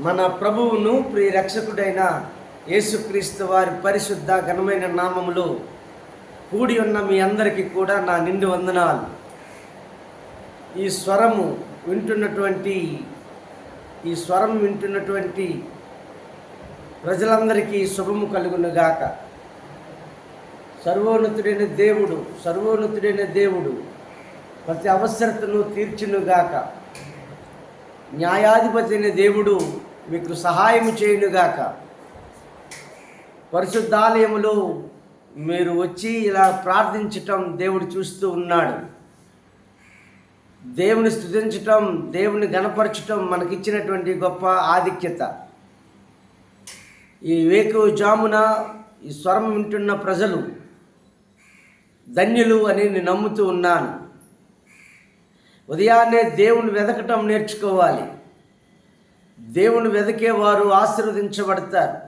మన ప్రభువును ప్రియ రక్షకుడైన యేసుక్రీస్తు వారి పరిశుద్ధ ఘనమైన నామములో కూడి ఉన్న మీ అందరికీ కూడా నా నిండు వందనాలు. ఈ స్వరము వింటున్నటువంటి ఈ స్వరం వింటున్నటువంటి ప్రజలందరికీ శుభము కలుగునుగాక. సర్వోన్నతుడైన దేవుడు సర్వోన్నతుడైన దేవుడు ప్రతి అవసరతను తీర్చునుగాక. న్యాయాధిపతి అయిన దేవుడు మీకు సహాయం చేయునుగాక. పరిశుద్ధాలయములో మీరు వచ్చి ఇలా ప్రార్థించటం దేవుడు చూస్తూ ఉన్నాడు. దేవుని స్థుతించటం దేవుని గణపరచటం మనకిచ్చినటువంటి గొప్ప ఆధిక్యత. ఈ వేకు జామున ఈ స్వరం వింటున్న ప్రజలు ధన్యులు అని నేను నమ్ముతూ ఉన్నాను. ఉదయాన్నే దేవుని వెతకటం నేర్చుకోవాలి. దేవుని వెతికేవారు ఆశీర్వదించబడతారు.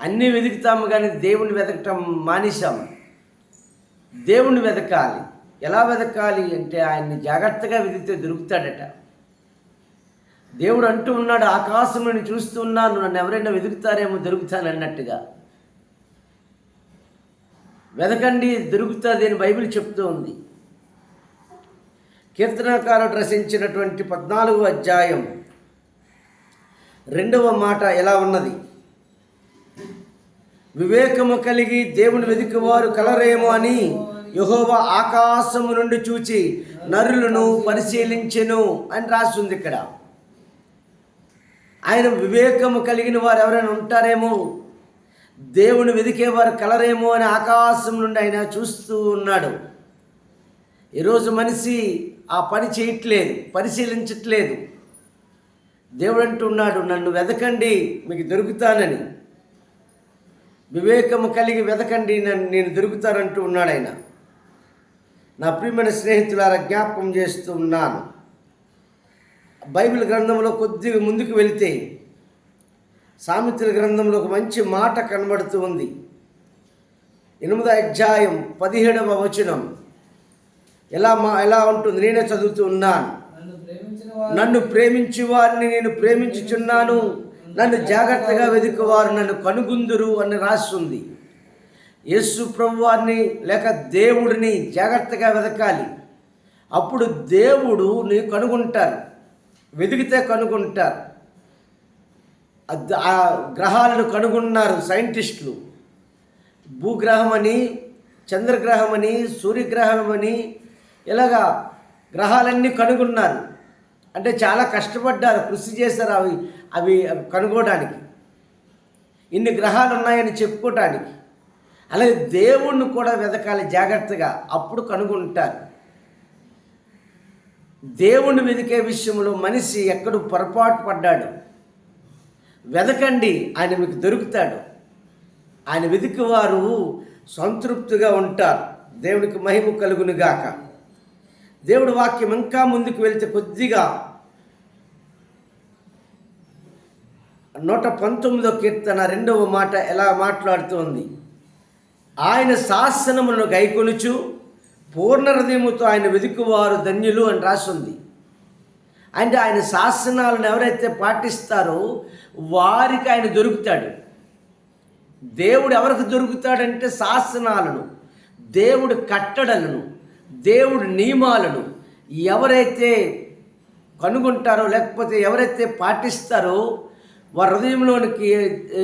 అన్నీ వెతుకుతాము కానీ దేవుని వెతకటం మానేశాము. దేవుణ్ణి వెతకాలి ఎలా వెతకాలి అంటే ఆయన్ని జాగ్రత్తగా వెతికితే దొరుకుతాడట. దేవుడు అంటూ ఉన్నాడు ఆకాశం నేను చూస్తున్నాను నన్ను ఎవరైనా వెతుకుతారేమో దొరుకుతాను అన్నట్టుగా. వెతకండి దొరుకుతుంది అని బైబిల్ చెప్తూ ఉంది. కీర్తనకారుడు రచించినటువంటి పద్నాలుగు అధ్యాయం రెండవ మాట ఎలా ఉన్నది? వివేకము కలిగి దేవుని వెతుకువారు కలరేమో అని యహోవ ఆకాశము నుండి చూచి నరులను పరిశీలించెను అని రాస్తుంది ఇక్కడ. ఆయన వివేకము కలిగిన వారు ఎవరైనా ఉంటారేమో? దేవుని వెదికేవారు కలరేమో అని ఆకాశం నుండి ఆయన చూస్తూ ఉన్నాడు. ఈరోజు మనిషి ఆ పని చేయట్లేదు పరిశీలించట్లేదు. దేవుడు అంటున్నాడు నన్ను వెతకండి మీకు దొరుకుతానని. వివేకము కలిగి వెతకండి నన్ను నేను దొరుకుతానంటూ ఉన్నాడు ఆయన. నా ప్రియమైన స్నేహితులారా జ్ఞాపకం చేస్తూ ఉన్నాను. బైబిల్ గ్రంథంలో కొద్దిగా ముందుకు వెళితే సామెతల గ్రంథంలో ఒక మంచి మాట కనబడుతూ ఉంది. ఎనిమిదో అధ్యాయం పదిహేడవ వచనం. ఎలా మా ఎలా ఉంటుంది? నేనే చదువుతూ ఉన్నాను. నన్ను ప్రేమించి వారిని నేను ప్రేమించుచున్నాను. నన్ను జాగ్రత్తగా వెతుకువారు నన్ను కనుగొందురు అని రాస్తుంది. యేసు ప్రభువారిని లేక దేవుడిని జాగ్రత్తగా వెతకాలి. అప్పుడు దేవుడు నీ కనుగొంటారు. వెతికితే కనుగొంటారు. ఆ గ్రహాలను కనుగొన్నారు సైంటిస్టులు. భూగ్రహం అని చంద్రగ్రహం అని సూర్యగ్రహం అని ఇలాగా గ్రహాలన్నీ కనుగొన్నారు. అంటే చాలా కష్టపడ్డారు కృషి చేశారు అవి అవి అవి ఇన్ని గ్రహాలు ఉన్నాయని చెప్పుకోవటానికి. అలాగే దేవుణ్ణి కూడా వెతకాలి జాగ్రత్తగా అప్పుడు కనుగొంటారు. దేవుణ్ణి వెతికే విషయంలో మనిషి ఎక్కడు పొరపాటు పడ్డాడు. వెతకండి ఆయన మీకు దొరుకుతాడు. ఆయన వెతికివారు సంతృప్తిగా ఉంటారు. దేవునికి మహిమ కలుగునుగాక. దేవుడు వాక్యం ఇంకా ముందుకు వెళితే కొద్దిగా నూట పంతొమ్మిదో కీర్తన రెండవ మాట ఎలా మాట్లాడుతోంది? ఆయన శాసనములను గైకొనుచు పూర్ణ హృదయముతో ఆయన వెతుకువారు ధన్యులు అని రాసింది. అంటే ఆయన శాసనాలను ఎవరైతే పాటిస్తారో వారికి ఆయన దొరుకుతాడు. దేవుడు ఎవరికి దొరుకుతాడంటే శాసనాలను దేవుడు కట్టడలను దేవుడి నియమాలను ఎవరైతే కనుగొంటారో లేకపోతే ఎవరైతే పాటిస్తారో వారి హృదయంలోనికి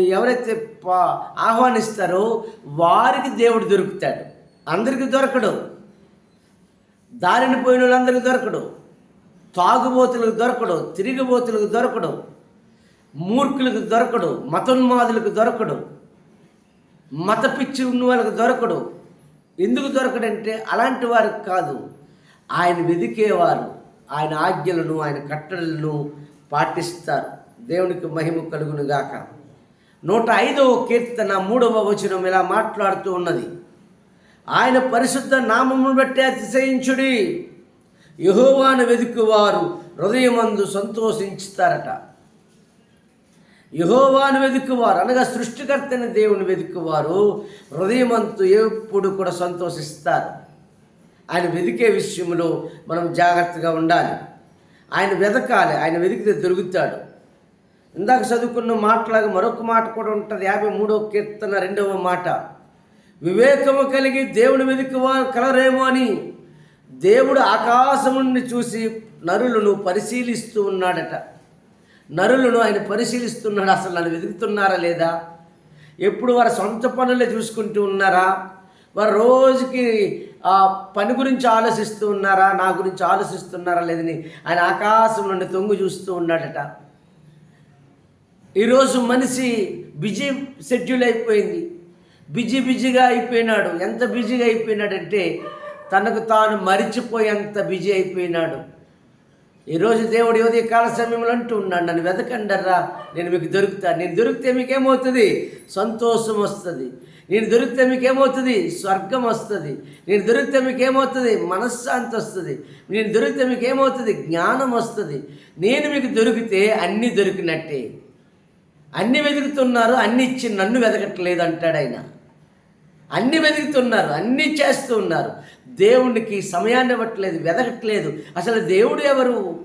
ఎవరైతే పా- ఆహ్వానిస్తారో వారికి దేవుడు దొరుకుతాడు. అందరికీ దొరకడు. దారిని పోయిన వాళ్ళందరికీ దొరకడు. తాగుబోతులకు దొరకడు. తిరిగిబోతులకు దొరకడు. మూర్ఖులకు దొరకడు. మతోన్మాదులకు దొరకడు. మత పిచ్చి ఉన్న వాళ్ళకి దొరకడు. ఎందుకు దొరకడంటే అలాంటి వారికి కాదు. ఆయన వెదికేవారు. ఆయన ఆజ్ఞలను ఆయన కట్టడలను పాటిస్తారు. దేవునికి మహిమ కలుగును గాక నూట ఐదవ కీర్తన మూడవ వచనం ఇలా మాట్లాడుతూ ఉన్నది. ఆయన పరిశుద్ధ నామమును బట్టి అతిశయించుడి. యహోవాను వెతుకువారు హృదయమందు సంతోషించుతారట. యహోవాను వెతుకువారు అనగా సృష్టికర్తని దేవుని వెతుకువారు హృదయమంతు ఎప్పుడు కూడా సంతోషిస్తారు. ఆయన వెతికే విషయంలో మనం జాగ్రత్తగా ఉండాలి. ఆయన వెతకాలి ఆయన వెతికితే దొరుకుతాడు. ఇందాక చదువుకున్న మాటలాగా మరొక మాట కూడా ఉంటుంది యాభై మూడవ కీర్తన రెండవ మాట. వివేకము కలిగి దేవుని వెతికి కలరేమో అని. దేవుడు ఆకాశముని చూసి నరులను పరిశీలిస్తూ ఉన్నాడట. నరులను ఆయన పరిశీలిస్తున్నాడు? అసలు నన్ను వెతుకుతున్నారా లేదా? ఎప్పుడు వారి సొంత పనులే చూసుకుంటూ ఉన్నారా? వారు రోజుకి ఆ పని గురించి ఆలోచిస్తూ ఉన్నారా? నా గురించి ఆలోచిస్తున్నారా లేదని ఆయన ఆకాశం నుండి తొంగు చూస్తూ ఉన్నాడట. ఈరోజు మనిషి బిజీ షెడ్యూల్ అయిపోయింది. బిజీ బిజీగా అయిపోయినాడు. ఎంత బిజీగా అయిపోయినాడంటే తనకు తాను మరిచిపోయేంత బిజీ అయిపోయినాడు. ఈరోజు దేవుడు యువతి కాల సమయంలో అంటూ ఉన్నాడు నన్ను వెతకండర్రా నేను మీకు దొరుకుతాను నేను దొరికితే మీకేమవుతుంది? సంతోషం వస్తుంది. నేను దొరికితే మీకేమవుతుంది? స్వర్గం వస్తుంది. నేను దొరికితే మీకేమవుతుంది? మనశ్శాంతి వస్తుంది. నేను దొరికితే మీకేమవుతుంది? జ్ఞానం వస్తుంది. నేను మీకు దొరికితే అన్నీ దొరికినట్టే. అన్ని వెతుకుతున్నారు అన్ని ఇచ్చి నన్ను వెతకట్లేదు అంటాడు ఆయన. అన్ని వెతుకుతున్నారు అన్నీ చేస్తూ ఉన్నారు దేవునికి సమయాన్ని ఇవ్వట్లేదు వెతకట్లేదు అసలు దేవుడు ఎవరు?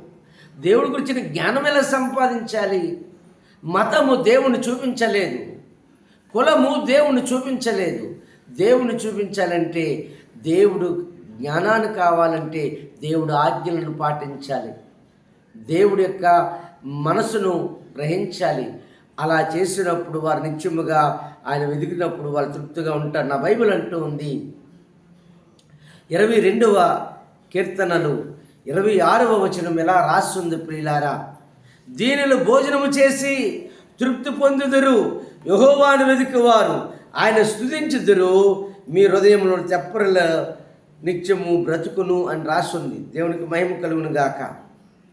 దేవుడి గురించిన జ్ఞానం ఎలా సంపాదించాలి? మతము దేవుని చూపించలేదు. కులము దేవుని చూపించలేదు. దేవుని చూపించాలంటే దేవుడు జ్ఞానాన్ని కావాలంటే దేవుడు ఆజ్ఞలను పాటించాలి. దేవుడి యొక్క మనసును గ్రహించాలి. అలా చేసినప్పుడు వారు నిత్యముగా ఆయన వెతికినప్పుడు వాళ్ళు తృప్తిగా ఉంటారు. నా బైబిల్ అంటూ ఉంది. ఇరవై రెండవ కీర్తనలు ఇరవై ఆరవ వచనం ఎలా రాస్తుంది ప్రియులారా? దీనిలో భోజనము చేసి తృప్తి పొందుదురు. యహోవాను వెతికివారు ఆయన స్థుతించుదురు మీ హృదయంలో తెప్పరల నిత్యము బ్రతుకును అని రాస్తుంది. దేవునికి మహిమ కలుగును గాక.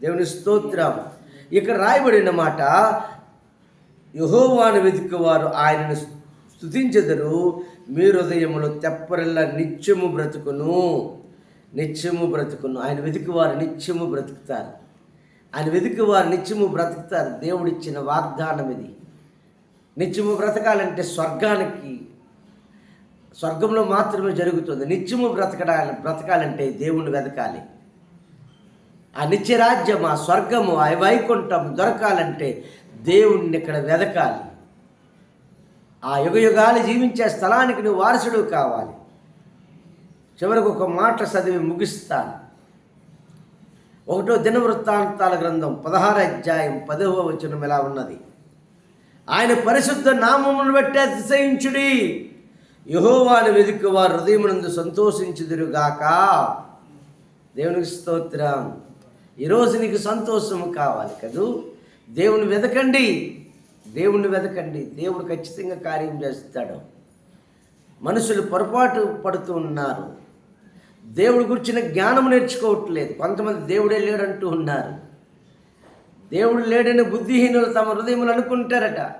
దేవుని స్తోత్రం. ఇక్కడ రాయబడిన మాట యహోవాను వెతుకువారు ఆయనను స్థుతించెదరు మీ హృదయములు తెప్పరిల్ల నిత్యము బ్రతుకును. నిత్యము బ్రతుకును. ఆయన వెతికివారు నిత్యము బ్రతుకుతారు. ఆయన వెతికివారు నిత్యము బ్రతుకుతారు. దేవుడిచ్చిన వాగ్దానం ఇది. నిత్యము బ్రతకాలంటే స్వర్గానికి స్వర్గంలో మాత్రమే జరుగుతుంది. నిత్యము బ్రతకడాలి బ్రతకాలంటే దేవుణ్ణి వెతకాలి. ఆ నిత్యరాజ్యం ఆ స్వర్గము ఆ వైకుంఠం దొరకాలంటే దేవుణ్ణి ఇక్కడ వెదకాలి. ఆ యుగ యుగాలు జీవించే స్థలానికి నువ్వు వారసుడు కావాలి. చివరికి ఒక మాట చదివి ముగిస్తాను. ఒకటో దినవృత్తాంతాల గ్రంథం పదహార అధ్యాయం పదవ వచనం ఎలా ఉన్నది? ఆయన పరిశుద్ధ నామమును బట్టి అతిశయించుడి. యహోవాను వెతుకు వారు హృదయమునందు సంతోషించుదురుగాక. దేవునికి స్తోత్రం. ఈరోజు నీకు సంతోషము కావాలి కదూ? దేవుని వెతకండి దేవుణ్ణి వెతకండి దేవుడు ఖచ్చితంగా కార్యం చేస్తాడు. మనుషులు పొరపాటు పడుతూ ఉన్నారు. దేవుడి గురించిన జ్ఞానం నేర్చుకోవట్లేదు. కొంతమంది దేవుడే లేడంటూ ఉన్నారు. దేవుడు లేడని బుద్ధిహీనులు తమ హృదయములు అనుకుంటారట.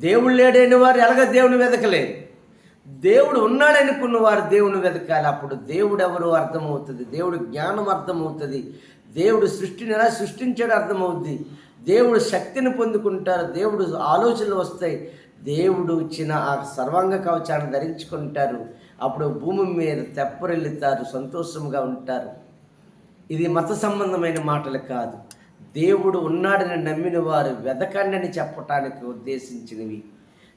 దేవుడు లేడని వారు ఎలాగ దేవుని వెతకలేదు దేవుడు ఉన్నాడనుకున్న వారు దేవుని వెతకాలి అప్పుడు దేవుడు ఎవరు అర్థమవుతుంది? దేవుడు జ్ఞానం అర్థమవుతుంది. దేవుడు సృష్టిని ఎలా సృష్టించాడు అర్థమవుద్ది. దేవుడు శక్తిని పొందుకుంటారు దేవుడు ఆలోచనలు వస్తాయి. దేవుడు ఇచ్చిన ఆ సర్వాంగ కవచాన్ని ధరించుకుంటారు. అప్పుడు భూమి మీద తెప్పరెళ్ళుతారు సంతోషంగా ఉంటారు. ఇది మత సంబంధమైన మాటలు కాదు. దేవుడు ఉన్నాడని నమ్మిన వారు వెదకండని చెప్పటానికి ఉద్దేశించినవి.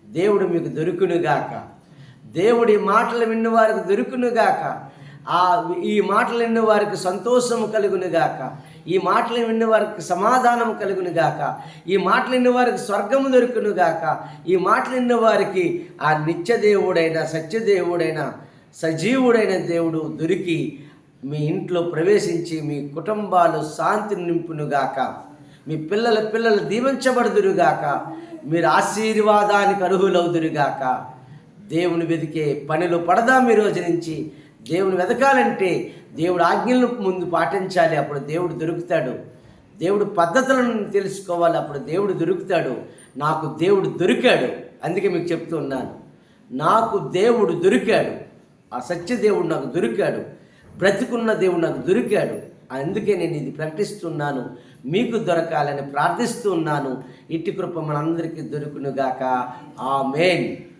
దేవుడు మీకు దొరుకునుగాక. దేవుడి మాటలు విన్నవారికి దొరుకునుగాక. ఆ ఈ మాటలు విన్న వారికి సంతోషము కలుగునుగాక. ఈ మాటలు విన్న వారికి సమాధానం కలుగునుగాక. ఈ మాటలు విన్న వారికి స్వర్గము దొరుకునుగాక. ఈ మాటలు విన్న వారికి ఆ నిత్యదేవుడైన సత్యదేవుడైన సజీవుడైన దేవుడు దొరికి మీ ఇంట్లో ప్రవేశించి మీ కుటుంబాలు శాంతిని నింపునుగాక. మీ పిల్లల పిల్లలు దీవించబడుదురుగాక. మీరు ఆశీర్వాదానికి అర్హులవుదురుగాక. దేవుని వెతికే పనిలో పడదాం ఈ రోజు నుంచి. దేవుని వెతకాలంటే దేవుడు ఆజ్ఞలను ముందు పాటించాలి అప్పుడు దేవుడు దొరుకుతాడు. దేవుడు పద్ధతులను తెలుసుకోవాలి అప్పుడు దేవుడు దొరుకుతాడు. నాకు దేవుడు దొరికాడు అందుకే మీకు చెప్తూ ఉన్నాను. నాకు దేవుడు దొరికాడు ఆ సత్య దేవుడు నాకు దొరికాడు బ్రతికున్న దేవుడు నాకు దొరికాడు అందుకే నేను ఇది ప్రకటిస్తున్నాను. మీకు దొరకాలని ప్రార్థిస్తూ ఉన్నాను. ఇట్టి కృప మనందరికీ దొరుకునుగాక. ఆ మెయిన్